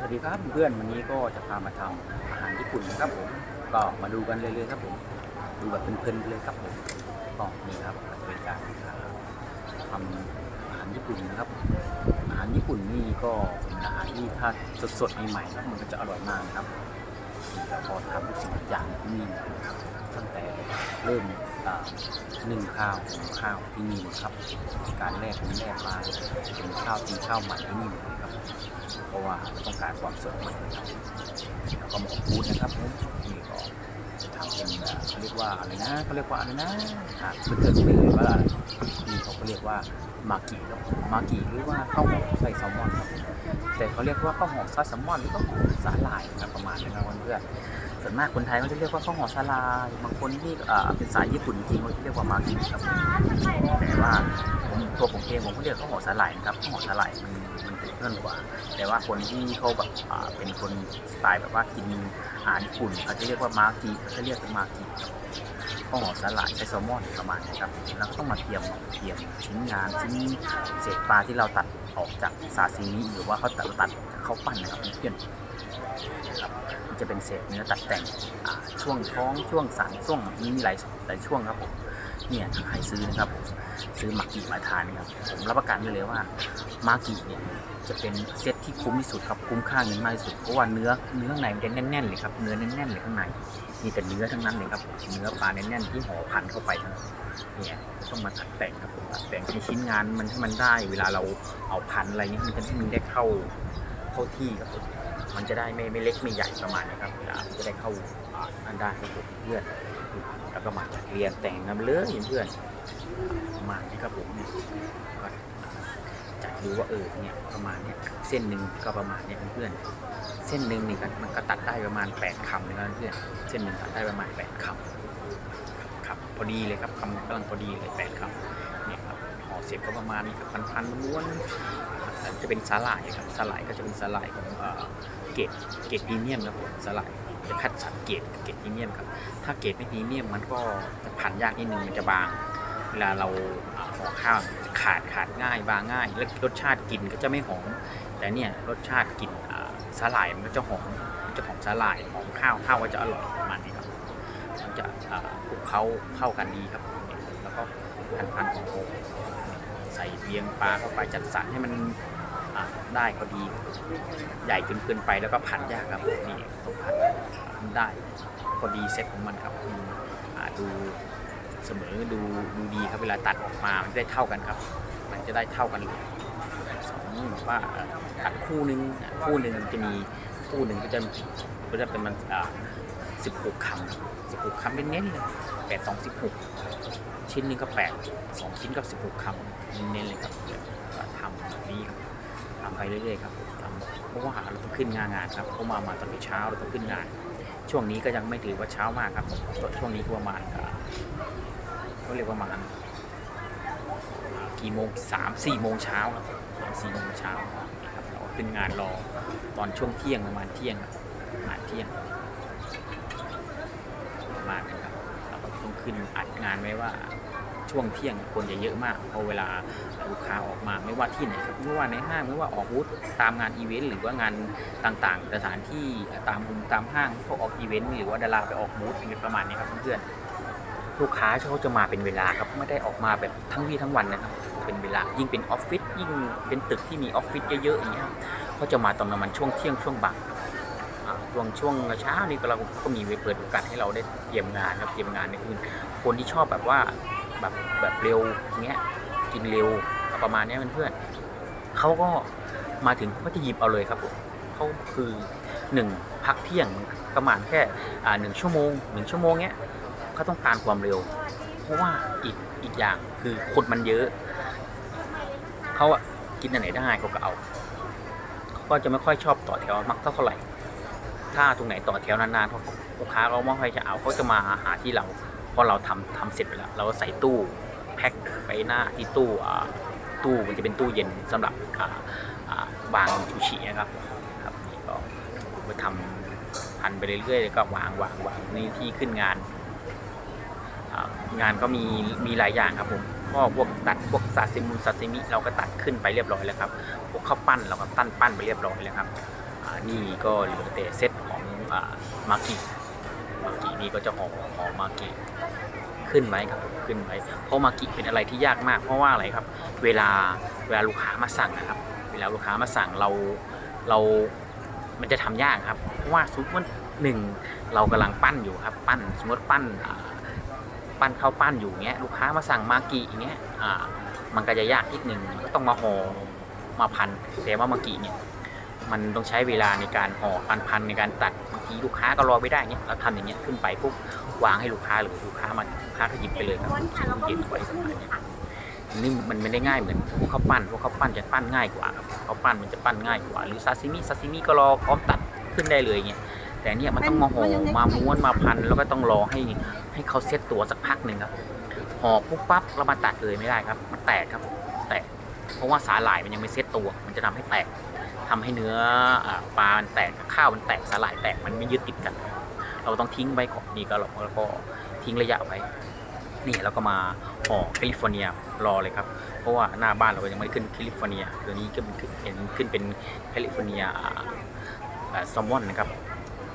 สวัสดีครับเพื่อนวันนี้ก็จะพามาทำอาหารญี่ปุ่นนะครับผมก็มาดูกันเลยเลยครับผมดูแบบเพลินๆเลยครับผมก็นี่ครับก็จะเป็นการทำอาหารญี่ปุ่นนะครับ อาหารญี่ปุ่นนี่ก็เป็นอาหารที่ถ้าสดๆใหม่ๆครับมันก็จะอร่อยมากนะครับนี่เราพอทำทุกสิ่งทุกอย่างที่นี่ตั้งแต่เริ่มอ่านึ่งข้าวหุงข้าวที่นี่ครับ การแรกเป็นแรกมาเป็นข้าวกินข้าวใหม่ที่นี่เลยครับ เพราะว่าต้องการความสดใหม่นะครับแล้วก็มาอบฟูดนะครับผมนี่ก็จะทำเป็นเขาเรียกว่าอะไรนะเขาเรียกว่าอะไรนะหากเพื่อนๆไม่เลยว่านี่เขาก็เรียกว่ามากิครับมากิหรือว่าข้าวหอมไส้แซลมอนครับแต่เขาเรียกว่าข้าวหอมไส้แซลมอนหรือก็สาหร่ายนะประมาณนี้นะครับเพื่อนๆส่วนมากคนไทยเขาจะเรียกว่าข้าวหอมสาหร่ายบางคนที่เป็นสายญี่ปุ่นจริงๆเขาจะเรียกว่ามากิครับแต่ว่า ตัวผมเองผมก็เรียกข้าวหอมสาหร่ายนะครับข้าวหอมสาหร่ายมันมันเป็นเพื่อนกว่า แต่ว่าคนที่เขาแบบเป็นคนสไตล์แบบว่ากินอาหารญี่ปุ่นเขาจะเรียกว่ามากิเขาจะเรียกเป็นมากิข้าวหอมสาหร่ายใช้แซลมอนประมาณนี้ครับแล้วก็ต้องมาเตรียมเตรียมชิ้นงานชิ้นเศษปลาที่เราตัดออกจากซาซิมิหรือว่าเขาตัดตัดเขาปั้นนะครับเพื่อนนะครับจะเป็นเศษเนื้อตัดแต่งช่วงท้องช่วงสันช่วงมีหลายหลายช่วงครับผมเนี่ยถ้าใครซื้อนะครับผม ซื้อมากิมาทานครับ ผมรับประกันได้เลยว่ามากิเนี่ยจะเป็นเซตที่คุ้มที่สุดครับคุ้มค่าเงินมากที่สุดเพราะว่าเนื้อเนื้อข้างในมันจะแน่นๆเลยครับเนื้อแน่นๆเลยข้างในมีแต่เนื้อทั้งนั้นเลยครับเนื้อปลาแน่นๆที่ห่อพันเข้าไปทั้งนั้นเนี่ยต้องมาตัดแต่งครับผมตัดแต่งให้ชิ้นงานมันให้มันได้ เวลาเราเอาพันอะไรเงี้มันจะให้มันได้เข้าเข้าที่ครับผมมันจะได้ไม่ไม่เล็กไม่ใหญ่ประมาณนี้ครับเวลาจะได้เข้าอ่าอันได้ครับผมเพื่อนแล้วก็มาเรียงแต่งกันเลยเพื่อน ประมาณนี้ครับผมเนี่ยก็จัดดูว่าเออเนี่ยประมาณเนี่ยเส้นหนึ่งก็ประมาณเนี่ยเพื่อนเส้นหนึ่งนี่ก็มันก็ตัดได้ประมาณ8คำเลยนะเพื่อนเส้นหนึ่งตัดได้ประมาณ8คำครับพอดีเลยครับคำกำลังพอดีเลย8คำเนี่ยครับห่อเสร็จก็ประมาณพันพันๆม้วนจะเป็นสาหร่ายครับสาหร่ายก็จะเป็นสาหร่ายของเกรดเกรดพรีเมียมครับผมสาหร่ายจะคัดสรรเกรดเกรดพรีเมียมครับ ถ้าเกรดไม่พรีเมียมมันก็จะผันยากนิดนึงมันจะบาง เวลาเราห่อข้าวขาดขาดง่ายบางง่าย แล้วรสชาติกลิ่นก็จะไม่หอม แต่เนี่ยรสชาติกลิ่นสาหร่ายมันก็จะหอมมันจะหอมสาหร่ายหอมข้าวข้าวก็จะอร่อยประมาณนี้ครับมันจะคลุกเข้าเข้ากันดีครับ แล้วก็พันพันของโอใส่เบียงปลาเข้าไปจัดสรรให้มันได้พอดี ใหญ่จนเกินไปแล้วก็ผัดยากครับนี่ต้องผัดได้พอดีเซ็ตของมันครับดู เสมอดูดูดีครับเวลาตัดออกมามันจะได้เท่ากันครับ มันจะได้เท่ากันเลยสองว่าตัดคู่หนึงอะคู่หนึ่งมันจะมีคู่หนึ่งก็จะก็จะเป็นมันสิบหกคำสิบหกคำเป็นเน้นเลยแปดสองสิบหกชิ้นหนึงก็แปดสองชิ้นก็สิบหกคำเน้นเลยครับทำแบบนี้ครับทำไปเรื่อยๆครับทำเพราะว่าเราต้องขึ้นงานงานครับเพราะมามาตอนเช้าเราต้องขึ้นงาน ช่วงนี้ก็ยังไม่ถือว่าเช้ามากครับช่วงนี้ประมาณ ก็เรียกว่าประมาณกี่โมงสามสี่โมงเช้าครับสามสี่โมงเช้าครับเราขึ้นงานรอตอนช่วงเที่ยงประมาณเที่ยงครับประมาณเที่ยงประมาณนั้นครับเราก็ต้องขึ้นอัดงานไว้ว่าช่วงเที่ยงคนจะเยอะมากเพราะเวลาลูกค้าออกมาไม่ว่าที่ไหนครับไม่ว่าในห้างไม่ว่าออกบูธตามงานอีเวนต์หรือว่างานต่างๆ สถานที่ตามมุมตามห้างพวกออกอีเวนต์หรือว่าดาราไปออกบูธอะไรประมาณนี้ครับเพื่อนๆ ลูกค้าเขาจะมาเป็นเวลาครับไม่ได้ออกมาแบบทั้งวี่ทั้งวันนะครับเป็นเวลายิ่งเป็นออฟฟิศยิ่งเป็นตึกที่มีออฟฟิศเยอะๆอย่างเงี้ยเขาจะมาตอนประมาณช่วงเที่ยงช่วงบ่ายช่วงช่วงเช้านี่เราก็มีเปิดโอกาสให้เราได้เตรียมงานครับเตรียมงานในอื่นคนที่ชอบแบบว่าแบบแบบเร็วอย่างเงี้ยกินเร็วประมาณเนี้ยเพื่อนๆเขาก็มาถึงเขาก็จะหยิบเอาเลยครับผมเขาคือหนึ่งพักเที่ยงประมาณแค่หนึ่งชั่วโมงหนึ่งชั่วโมงเนี้ย เขาต้องการความเร็ว เพราะว่าอีกอีกอย่างคือคนมันเยอะ เขาอะกินอันไหนได้เขาก็เอาเขาก็จะไม่ค่อยชอบต่อแถวมักเท่าไหร่ ถ้าตรงไหนต่อแถวนานๆเขาลูกค้าเขาไม่ค่อยจะเอาเขาจะมาหาที่เราเพราะเราทำทำเสร็จไปแล้ว เราก็ใส่ตู้แพ็คไปหน้าที่ตู้อ่าตู้มันจะเป็นตู้เย็นสำหรับอ่าวางชูชีนะครับครับนี่ก็ผมก็ทำพันไปเรื่อยๆแล้วก็วางวางวางในที่ขึ้นงาน งานก็มีมีหลายอย่างครับผมก็พวกตัดพวกซาซิมุนซาซิมิเราก็ตัดขึ้นไปเรียบร้อยแล้วครับ พวกข้าวปั้นเราก็ตั้นปั้นไปเรียบร้อยแล้วครับนี่ก็เหลือแต่เซตของมากิมากินี่ก็จะหอมหอมมากิขึ้นไหมครับผมขึ้นไหมเพราะมากิเป็นอะไรที่ยากมาก เพราะว่าอะไรครับ เวลาเวลาลูกค้ามาสั่งนะครับ เวลาลูกค้ามาสั่งเราเรา มันจะทำยากครับ เพราะว่าสมมติว่าหนึ่งเรากำลังปั้นอยู่ครับ ปั้นสมมติปั้นอ ปั้นข้าวปั้นอยู่เงี้ยลูกค้ามาสั่งมากิอย่างเงี้ยอ่ามันก็จะยากนิดหนึ่งมันก็ต้องมาห่อมาพันแต่ว่ามากิเนี่ยมันต้องใช้เวลาในการห่อพันพันในการตัดบางทีลูกค้าก็รอไม่ได้เงี้ยเราทำอย่างเงี้ยขึ้นไปปุ๊บวางให้ลูกค้าหรือลูกค้ามาลูกค้าก็หยิบไปเลยครับเย็นไว้ประมาณเนี้ยนี่มันไม่ได้ง่ายเหมือนพวกข้าวปั้นพวกข้าวปั้นจะปั้นง่ายกว่าครับข้าวปั้นมันจะปั้นง่ายกว่า หรือซาซิมิซาซิมิก็รอพร้อมตัดขึ้นได้เลยเงี้ยแต่เนี่ยมันต้องมาห่อมาม้วนมาพันแล้วก็ต้องรอให้ ให้เขาเซตตัวสักพักหนึ่งครับห่อปุ๊บปั๊บแล้วมาตัดเลยไม่ได้ครับ มันแตกครับ แตก เพราะว่าสาหร่ายมันยังไม่เซตตัว มันจะทำให้แตกทำให้เนื้อปลามันแตกข้าวมันแตกสาหร่ายแตกมันไม่ยึดติดกัน เราต้องทิ้งไว้ก่อนนี่ก็เราแล้วก็ทิ้งระยะไว้ นี่แล้วก็มาห่อแคลิฟอร์เนียรอเลยครับ เพราะว่าหน้าบ้านเรายังไม่ได้ขึ้นแคลิฟอร์เนียตัวนี้ก็เป็นขึ้นเห็นขึ้นเป็นแคลิฟอร์เนียแซลมอนนะครับ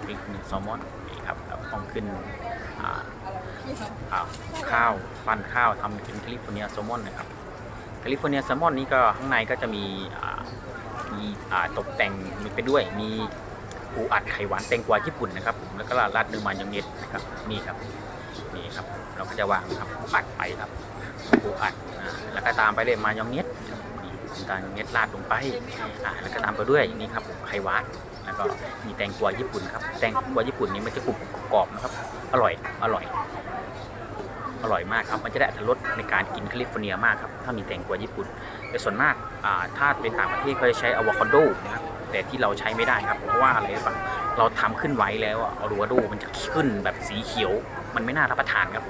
นี่แซลมอนนี่ครับต้องขึ้น อ่าอ่าข้าวปั้นข้าวทำเป็นแคลิฟอร์เนียแซลมอนนะครับแคลิฟอร์เนียแซลมอนนี้ก็ข้างในก็จะมีมีตกแต่งมีไปด้วยมีปูอัดไข่หวานแตงกวาญี่ปุ่นนะครับผมแล้วก็ราดด้วยมายองเนสนะครับนี่ครับนี่ครับเราก็จะวางครับปูอัดไปครับปูอัดแล้วก็ตามไปด้วยมายองเนสมีกามเนสราดลงไป แล้วก็ตามไปด้วยนี่ครับไข่หวาน แล้วก็มีแตงกวาญี่ปุ่นครับ แตงกวาญี่ปุ่นนี่มันจะกรุบกรอบนะครับ อร่อย อร่อย อร่อยมากครับ มันจะได้อรรถรสในการกินแคลิฟอร์เนียมากครับ ถ้ามีแตงกวาญี่ปุ่น แต่ส่วนมากถ้าเป็นต่างประเทศเขาจะใช้อะโวคาโดนะครับ แต่ที่เราใช้ไม่ได้ครับ เพราะว่าอะไรปะเราทำขึ้นไว้แล้วอะอะโวคาโดมันจะขึ้นแบบสีเขียว มันไม่น่ารับประทานครับ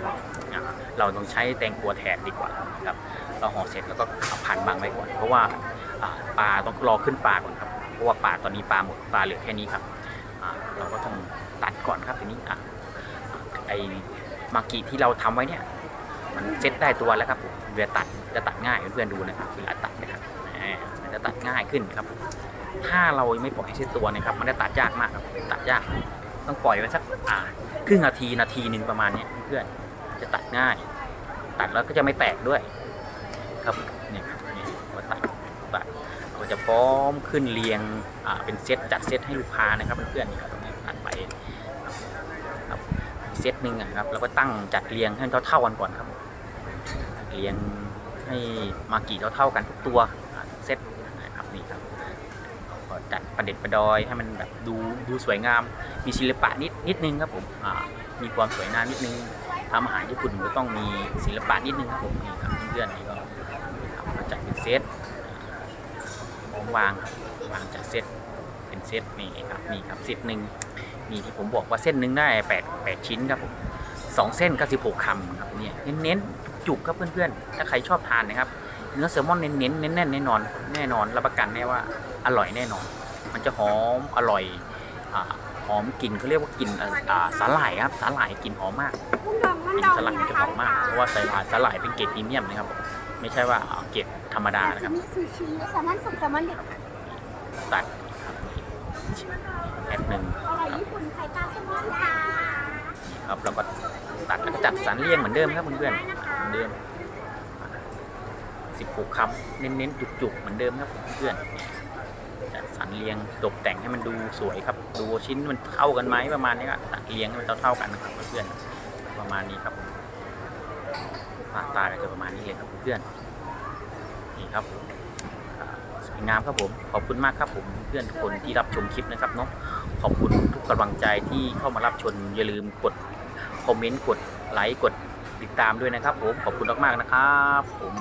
เราต้องใช้แตงกวาแทนดีกว่าครับ เราห่อเสร็จแล้วก็เอาพันบางไว้ก่อน เพราะว่าปลาต้องรอขึ้นปลาก่อนครับ ราะว่าปลาตอนนี้ปลาหมดปลาเหลือแค่นี้ครับเราก็ต้องตัดก่อนครับทีนี้อะไอมากิที่เราทำไว้เนี่ย มันเซ็ตได้ตัวแล้วครับผมเวลาตัดจะตัดง่ายเพื่อนๆดูนะครับเวลาตัดนะครับมันจะตัดง่ายขึ้นครับ ถ้าเราไม่ปล่อยให้เซ็ตตัวนะครับมันจะตัดยากมากครับตัดยาก ต้องปล่อยไว้สักอ่าครึ่งนาทีนาทีหนึ่งประมาณเนี้ยเพื่อนจะตัดง่าย ตัดแล้วก็จะไม่แตกด้วยครับเนี่ยครับนี่พอตัดตัด ก็จะพร้อ มขึ้นเรียงเป็นเซตจัดเซตให้ลูกค้านะครับเพื่อนๆนี่ครับตรงนี้ตัดไปครับเซตหนึ่งอะครับแล้วก็ตั้งจัดเรียงให้เท่าๆกันก่อนครับเรียงให้มากี่เท่าๆกันทุกตัวเซตนะครับนี่ครับก็จัดประเด็ดประดอยให้มันแบบดูดูสวยงาม มีศิลปะนิดนิดนึงครับผมมีความสวยงามนิดนึงทำอาหารญี่ปุ่นก็ต้องมีศิลปะนิดนึงครับผมนี่ครับเพื่อนๆนี่ก็จัดเป็นเซต ผมวางครับวางจากเซตเป็นเซตนี่ครับนี่ครับเซตหนึ่งนี่ที่ผมบอกว่าเส้นหนึ่งได้แปดแปดชิ้นครับผมสองเส้นก็สิบหกคำครับเนี่ยเน้นๆจุกๆครับเพื่อนๆ ถ้าใครชอบทานนะครับ เนื้อแซลมอนเน้นๆแน่นๆแน่นอนแน่นอนรับประกันแน่ว่าอร่อยแน่นอน มันจะหอมอร่อยอ่าหอมกลิ่นเขาเรียกว่ากลิ่นอ่าอ่าสาหร่ายครับสาหร่ายกลิ่นหอมมากมันดองมันกลิ่ดนองสาหร่ายมันจะหอมมากเพราะว่าสาหร่ายสาหร่ายเป็นเกรดพรีเมียมนะครับผม ไม่ใช่ว่าอ่าเกรดธรรมดานะครับ มีซูชิแซลมอนสุกแซลมอนดิบตัดครับแอดหนึ่งอร่อยญี่ปุ่นไข่ปลาแซลมอนค่ะครับแล้วก็ตัดแล้วก็จัดสรรเรียงเหมือนเดิมครับเพื่อนๆเหมือนเดิมสิบหกคำเน้นๆจุกๆเหมือนเดิมครับเพื่อนจัดสรรเรียงตกแต่งให้มันดูสวยครับ ดูชิ้นมันเท่ากันไหมประมาณนี้ก็ตัดเรียงให้มันเท่าๆกันนะครับเพื่อนประมาณนี้ครับ หน้าตาก็จะประมาณนี้เลยครับเพื่อนๆนี่ครับสวยงามครับผมขอบคุณมากครับผมเพื่อนทุกคนที่รับชมคลิปนะครับเนาะขอบคุณทุกกำลังใจที่เข้ามารับชมอย่าลืมกดคอมเมนต์กดไลค์กดติดตามด้วยนะครับผมขอบคุณมากๆนะครับผม